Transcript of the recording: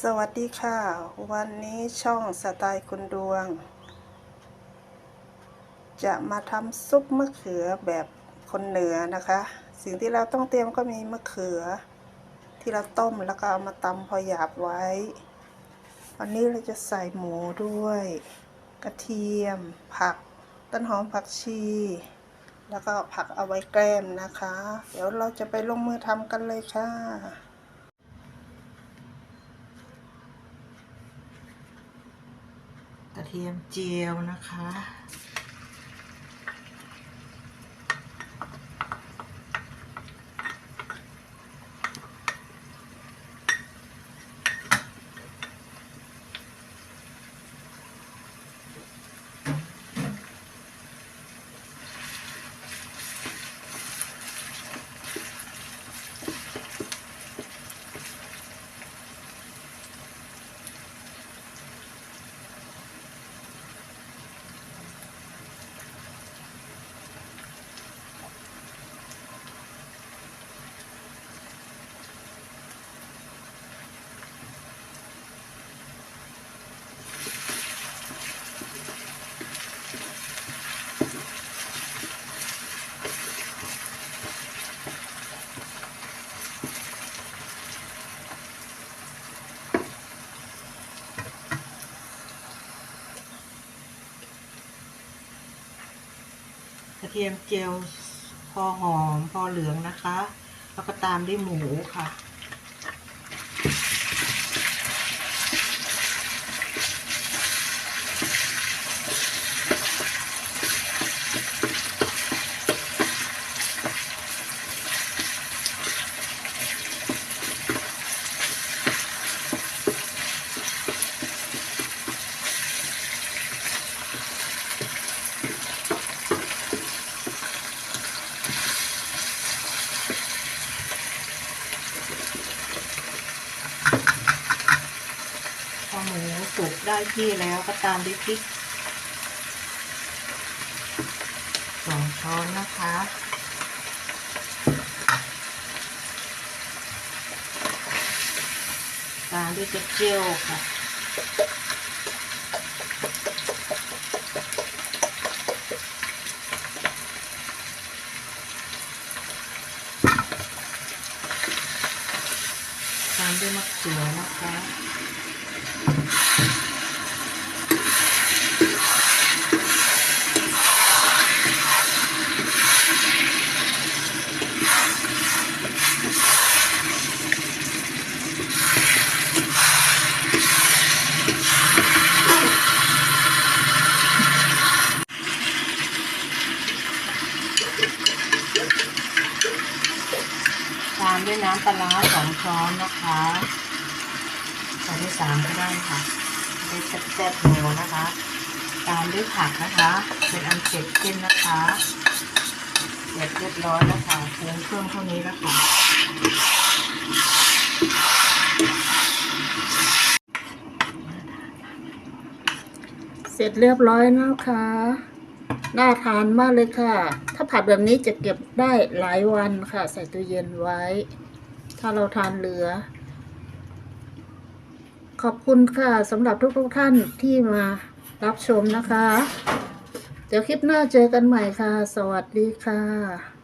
สวัสดีค่ะ วันนี้ช่องสไตล์คุณดวง จะมาทำซุปมะเขือแบบคนเหนือนะคะ สิ่งที่เราต้องเตรียมก็มีมะเขือ ที่เราต้มแล้วก็เอามาตำพอหยาบไว้วันนี้เราจะใส่หมูด้วย กระเทียม ผัก ต้นหอมผักชี แล้วก็ผักเอาไว้แกล้มนะคะ เดี๋ยวเราจะไปลงมือทำกันเลยค่ะ ระเทียมเจียวนะคะ ระเทียมเจียวพอหอมพอเหลืองนะคะ แล้วก็ตามด้วยหมูค่ะ พอหมู สุกได้ที่แล้วก็ตามด้วยพริกสองช้อนนะคะ ตามด้วยกระเจียวค่ะตามด้วยมะเขือนะคะามด้วยน้ำปลาสองช้อนนะคะใส่ด้วยสามก็ได้ค่ะได้แซ่บๆโหนะคะ ตามด้วยผักนะคะ เป็นอันเสร็จสิ้นนะคะเสร็จเรียบร้อยแล้วค่ะเพียงเครื่องเท่านี้แล้วค่ะเสร็จเรียบร้อยนะคะ น่าทานมากเลยค่ะถ้า ผัดแบบนี้จะเก็บได้หลายวันค่ะ ใส่ตู้เย็นไว้ ถ้าเราทานเหลือ ขอบคุณค่ะสำหรับทุกๆท่านที่มารับชมนะคะ เดี๋ยวคลิปหน้าเจอกันใหม่ค่ะ สวัสดีค่ะ